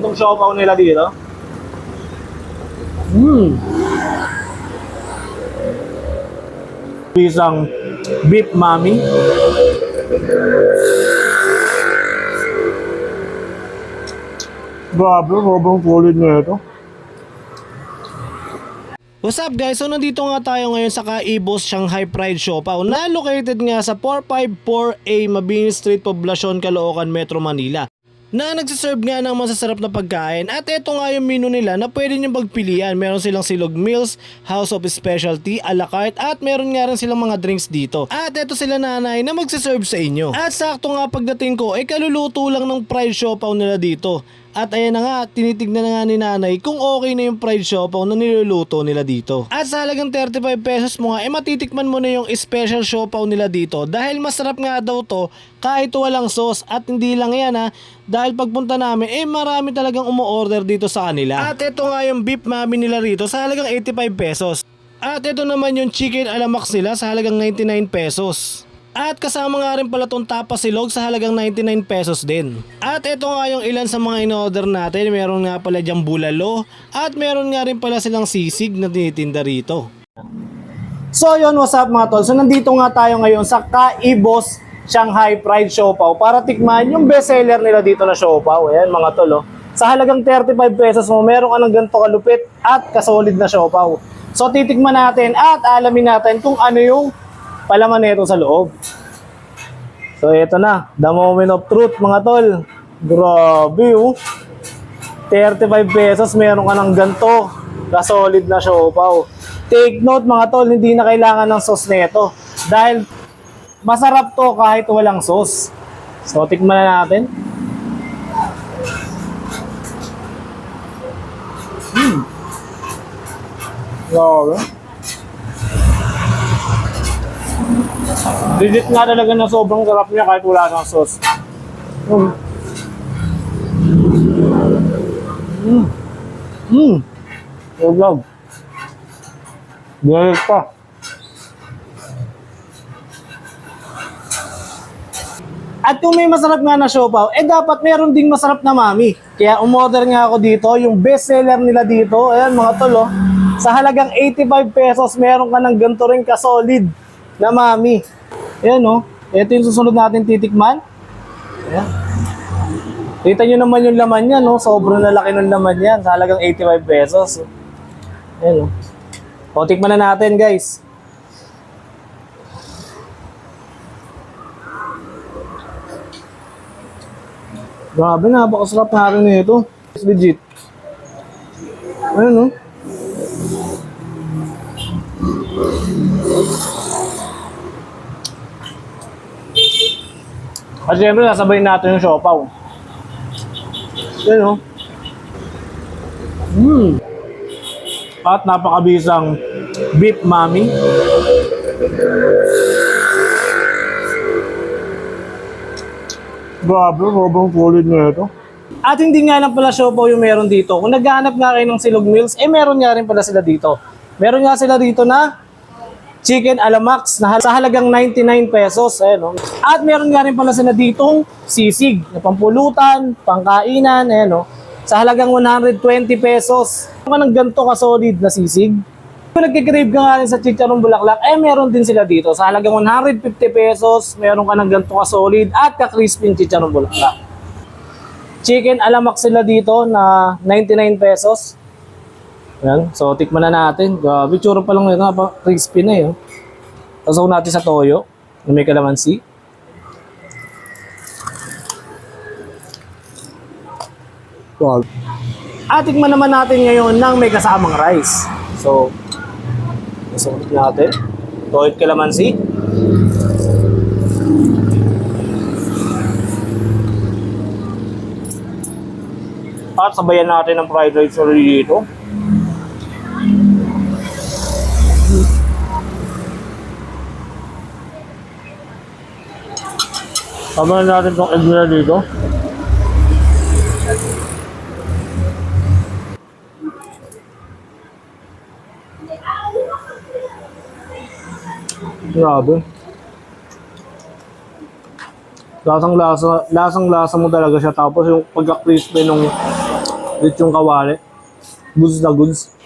gantong siopaw nila dito. Hmm. Isang beef mami. Grabe, sobrang solid na ito. What's up guys? So nandito nga tayo ngayon sa Kaibos Shanghai Pride Siopaw na located nga sa 454A Mabini Street, Poblacion, Caloocan, Metro Manila na nagsiserve nga ng masasarap na pagkain at ito nga yung menu nila na pwede nyo pagpilian. Meron silang silog meals, house of specialty, a la carte at meron nga rin silang mga drinks dito. At ito sila nanay na magsiserve sa inyo. At sakto nga pagdating ko ay kaluluto lang ng fried siopaw nila dito. At ayan na nga, tinitignan na nga ni nanay kung okay na yung fried siopaw na niluluto nila dito. At sa halagang 35 pesos mo nga, eh matitikman mo na yung special siopaw nila dito dahil masarap nga daw to kahit walang sauce at hindi lang yan ha, dahil pagpunta namin eh marami talagang umu-order dito sa kanila. At ito nga yung beef mami nila rito sa halagang 85 pesos. At ito naman yung chicken alamax nila sa halagang 99 pesos. At kasama nga rin pala tong tapasilog sa halagang 99 pesos din. At ito nga yung ilan sa mga in-order natin. Meron nga pala diyang bulalo. At meron nga rin pala silang sisig na tinitinda rito. So yun, what's up mga tol? So nandito nga tayo ngayon sa Kaibos Shanghai Fried Siopaw para tikman yung bestseller nila dito na siopaw. Ayan mga tol, oh. Sa halagang 35 pesos mo, meron ka ng ganito kalupit at kasolid na siopaw. So titikman natin at alamin natin kung ano yung palaman nito sa loob. So ito na, the moment of truth mga tol. Grabe oh. 35 pesos, meron ka ng ganito kasolid na siopaw. Take note mga tol, hindi na kailangan ng sauce nito. Dahil masarap to kahit walang sauce. So, tikman na natin. Hmm. Grabe. Legit nga talaga na sobrang sarap niya kahit wala ng sauce. Mm. Mm. Mm. Sobrang. Galit pa. At kung may masarap nga na siopaw, eh dapat meron ding masarap na mami. Kaya umorder nga ako dito, yung best seller nila dito, ayan mga tol, oh, sa halagang 85 pesos, meron ka ng ganito rin ka-solid na mami. Ayan oh, ito yung susunod natin titikman. Ayan. Kita nyo naman yung laman niya, no? Sobrang lalaki ng laman yan, sa halagang 85 pesos. Ayan oh. O, tikman na natin, guys. Grabe, napakasarap na rin nito. It's legit. Ano, no? At syempre, nasabay natin yung siopaw. Yan, no? Mmm. At napakabisang beef mami. Grabe, sobrang solid na ito. At hindi nga lang pala siopaw yung meron dito. Kung naghahanap nga kayo ng silog meals, eh meron nga rin pala sila dito. Meron nga sila dito na chicken alamax na sa halagang 99 pesos. Eh, no? At meron nga rin pala sila ditong sisig na pampulutan, pangkainan, eh, no? sa halagang 120 pesos. Kung ng ganito ka-solid na sisig, kung nagkikrave ka nga rin sa chicharong bulaklak, eh meron din sila dito. Sa halagang 150 pesos, meron ka ng ganito ka-solid at ka-crispy chicharong bulaklak. Chicken alamak sila dito na 99 pesos. Yan. So, tikman na natin. Grabe, tsura pa lang nito. Napaka-crispy na yun. Tapos natin sa toyo na may kalamansi. Wow. At tikman naman natin ngayon ng may kasamang rice. So, nasulit natin. Toyo at kalamansi. At sabayan natin ng fried rice dito. Sabayan natin itong egg nila dito. Grabe. Lasang lasa, lasang lasa mo talaga siya tapos yung pagka-crispy nung Lechong kawali. Goods na goods.